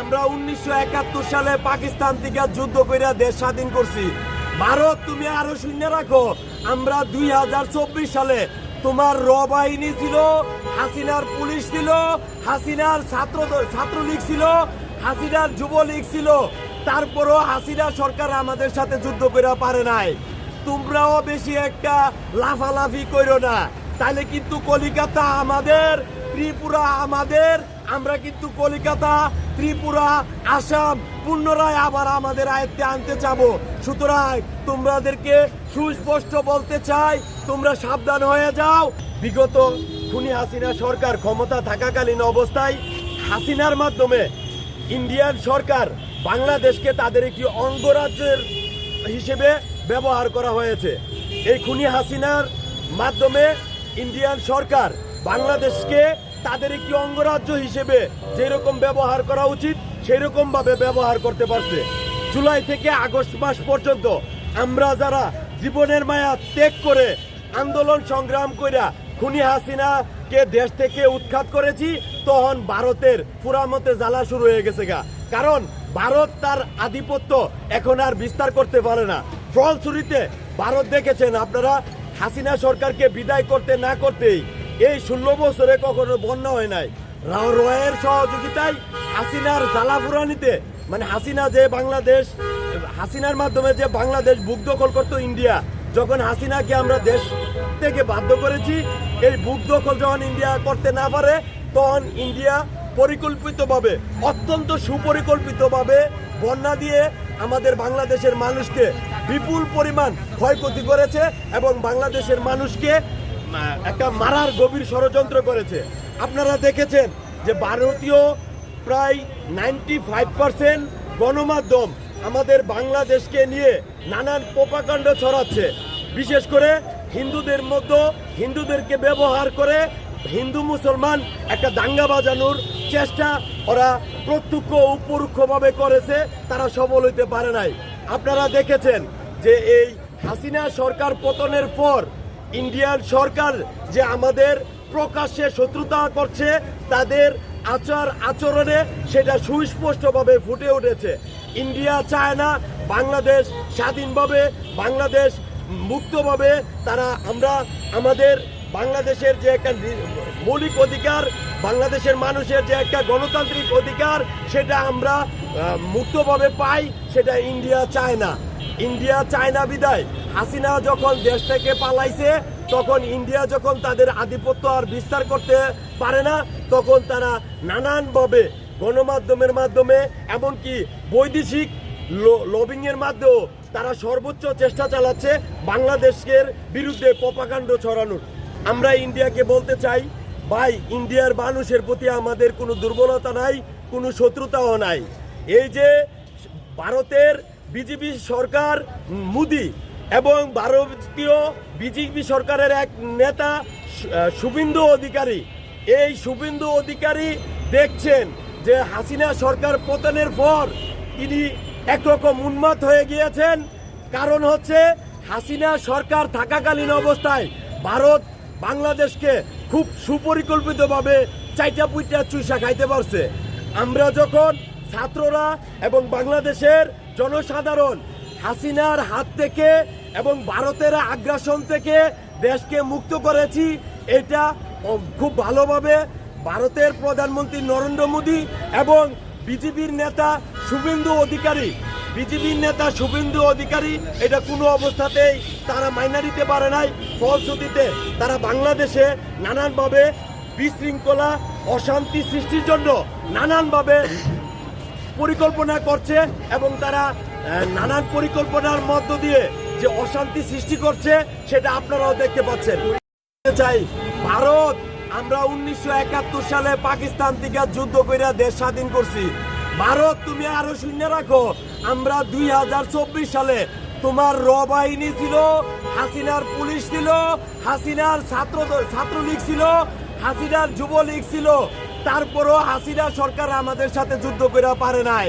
আমরা উনিশশো একাত্তর সালে পাকিস্তান থেকে যুদ্ধ করে দেশ স্বাধীন করছি। ভারত, তুমি আরও শূন্য রাখো। আমরা দুই হাজার চব্বিশ সালে তোমার র বাহিনী ছিল, হাসিনার পুলিশ ছিল, হাসিনার ছাত্র ছাত্রলীগ ছিল, হাসিনার যুবলীগ ছিল। তারপরও হাসিনা সরকার আমাদের সাথে যুদ্ধ করে পারে নাই। তোমরাও বেশি একটা লাফালাফি করো না। তাহলে কিন্তু কলিকাতা আমাদের, ত্রিপুরা আমাদের আমরা কিন্তু কলিকাতা, ত্রিপুরা, আসাম পুনরায় আবার আমাদের আয়ত্তে আনতে চাবো সুতরাং তোমাদেরকে সুস্পষ্ট বলতে চাই, তোমরা সাবধান হয়ে যাও। বিগত খুনি হাসিনা সরকার ক্ষমতা থাকাকালীন অবস্থায় হাসিনার মাধ্যমে ইন্ডিয়ান সরকার বাংলাদেশকে তাদের একটি অঙ্গরাজ্যের হিসেবে ব্যবহার করা হয়েছে। এই খুনি হাসিনার মাধ্যমে ইন্ডিয়ান সরকার বাংলাদেশকে তাদের একটি অঙ্গরাজ্য হিসেবে যেরকম ব্যবহার করা উচিত সেই রকম ভাবে ব্যবহার করতে পারছে। জুলাই থেকে আগস্ট মাস পর্যন্ত আমরা যারা জীবনের মায়া ত্যাগ করে আন্দোলন সংগ্রাম কইরা খুনি হাসিনাকে দেশ থেকে উৎখাত করেছি, তখন ভারতের পুরামতে জ্বালা শুরু হয়ে গেছে গা। কারণ ভারত তার আধিপত্য এখন আর বিস্তার করতে পারে না। ফলশ্রুতিতে ভারত দেখেছেন আপনারা, হাসিনা সরকারকে বিদায় করতে না করতেই এই ষোলো বছরে কখনো বন্যা হয় নাই। রয়ের সহযোগিতায় হাসিনার জ্বালাফুরানিতে মানে হাসিনা যে বাংলাদেশ, হাসিনার মাধ্যমে যে বাংলাদেশ বুক দখল করতো ইন্ডিয়া, যখন হাসিনাকে আমরা দেশ থেকে বাধ্য করেছি, এই বুক দখল যখন ইন্ডিয়া করতে না পারে, তখন ইন্ডিয়া পরিকল্পিতভাবে, অত্যন্ত সুপরিকল্পিতভাবে বন্যা দিয়ে আমাদের বাংলাদেশের মানুষকে বিপুল পরিমাণ ক্ষয়ক্ষতি করেছে এবং বাংলাদেশের মানুষকে একটা মারার গভীর ষড়যন্ত্র করেছে। আপনারা দেখেছেন যে ভারতীয় প্রায় নাইনটি ফাইভ পার্সেন্ট গণমাধ্যম আমাদের বাংলাদেশকে নিয়ে নানান পোপাকাণ্ড ছড়াচ্ছে। বিশেষ করে হিন্দুদের মধ্যে হিন্দুদেরকে ব্যবহার করে হিন্দু মুসলমান একটা দাঙ্গা বাজানোর চেষ্টা ওরা প্রত্যক্ষ ও পরোক্ষভাবে করেছে, তারা সফল হইতে পারে নাই। আপনারা দেখেছেন যে এই হাসিনা সরকার পতনের পর ইন্ডিয়ান সরকার যে আমাদের প্রকাশ্যে শত্রুতা করছে, তাদের আচার আচরণে সেটা সুস্পষ্টভাবে ফুটে উঠেছে। ইন্ডিয়া চায় না বাংলাদেশ স্বাধীনভাবে, বাংলাদেশ মুক্তভাবে তারা আমরা আমাদের বাংলাদেশের যে একটা মৌলিক অধিকার, বাংলাদেশের মানুষের যে একটা গণতান্ত্রিক অধিকার, সেটা আমরা মুক্তভাবে পাই, সেটা ইন্ডিয়া চায় না। ইন্ডিয়া চায়না বিদায়। হাসিনা যখন দেশ থেকে পালাইছে, তখন ইন্ডিয়া যখন তাদের আধিপত্য আর বিস্তার করতে পারে না, তখন তারা নানানভাবে গণমাধ্যমের মাধ্যমে, এমনকি বৈদেশিক লবিং এর মাধ্যমেও তারা সর্বোচ্চ চেষ্টা চালাচ্ছে বাংলাদেশের বিরুদ্ধে পপাকাণ্ড ছড়ানোর। আমরা ইন্ডিয়াকে বলতে চাই, ভাই, ইন্ডিয়ার মানুষের প্রতি আমাদের কোনো দুর্বলতা নাই, কোনো শত্রুতাও নাই। এই যে ভারতের বিজেপি সরকার মোদি এবং ভারতীয় বিজেপি সরকারের এক নেতা শুভেন্দু অধিকারী। এই শুভেন্দু অধিকারী দেখছেন যে হাসিনা সরকার পতনের পর তিনি একরকম উন্মাদ হয়ে গিয়েছেন। কারণ হচ্ছে হাসিনা সরকার থাকাকালীন অবস্থায় ভারত বাংলাদেশকে খুব সুপরিকল্পিতভাবে চাইটা পুইটা চুষা খাইতে পারছে। আমরা যখন ছাত্ররা এবং বাংলাদেশের জনসাধারণ হাসিনার হাত থেকে এবং ভারতের আগ্রাসন থেকে দেশকে মুক্ত করেছি, এটা খুব ভালোভাবে ভারতের প্রধানমন্ত্রী নরেন্দ্র মোদী এবং বিজেপির নেতা শুভেন্দু অধিকারী, বিজেপির নেতা শুভেন্দু অধিকারী, এটা কোনো অবস্থাতেই তারা মাইনা দিতে পারে নাই। ফলশ্রুতিতে তারা বাংলাদেশে নানানভাবে বিশৃঙ্খলা, অশান্তি সৃষ্টির জন্য নানানভাবে পরিকল্পনা করছে এবং তারা নানান পরিকল্পনার মধ্য দিয়ে যে অশান্তি সৃষ্টি করছে, সেটা আপনারাও দেখতে পাচ্ছেন। চাই, ভারত, আমরা উনিশশো একাত্তর সালে পাকিস্তান থেকে যুদ্ধ করে দেশ স্বাধীন করছি। ভারত, তুমি আরও শূন্য রাখো, আমরা দুই হাজার চব্বিশ সালে তোমার র বাহিনী ছিল, হাসিনার পুলিশ ছিল, হাসিনার ছাত্র, ছাত্রলীগ ছিল, হাসিনার যুবলীগ ছিল। তারপরও হাসিনা সরকার আমাদের সাথে যুদ্ধ করে পারে নাই।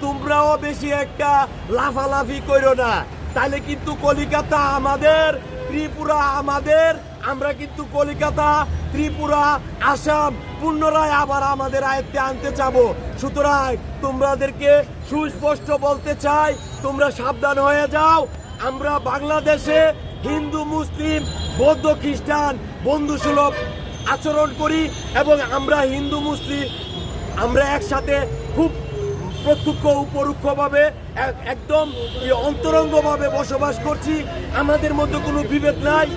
তোমরাও বেশি একটা লাফালাফি করো না। তাহলে কিন্তু কলিকাতা আমাদের, ত্রিপুরা আমাদের, আমরা কিন্তু কলিকাতা, ত্রিপুরা, আসাম পুনরায় আবার আমাদের আয়ত্তে আনতে চাবো। সুতরাং তোমাদেরকে সুস্পষ্ট বলতে চাই, তোমরা সাবধান হয়ে যাও। আমরা বাংলাদেশে হিন্দু, মুসলিম, বৌদ্ধ, খ্রিস্টান, বন্ধুসুলভ আচরণ করি এবং আমরা হিন্দু, মুসলিম, আমরা একসাথে খুব প্রত্যক্ষ পরোক্ষভাবে একদম অন্তরঙ্গভাবে বসবাস করছি। আমাদের মধ্যে কোনো বিভেদ নাই।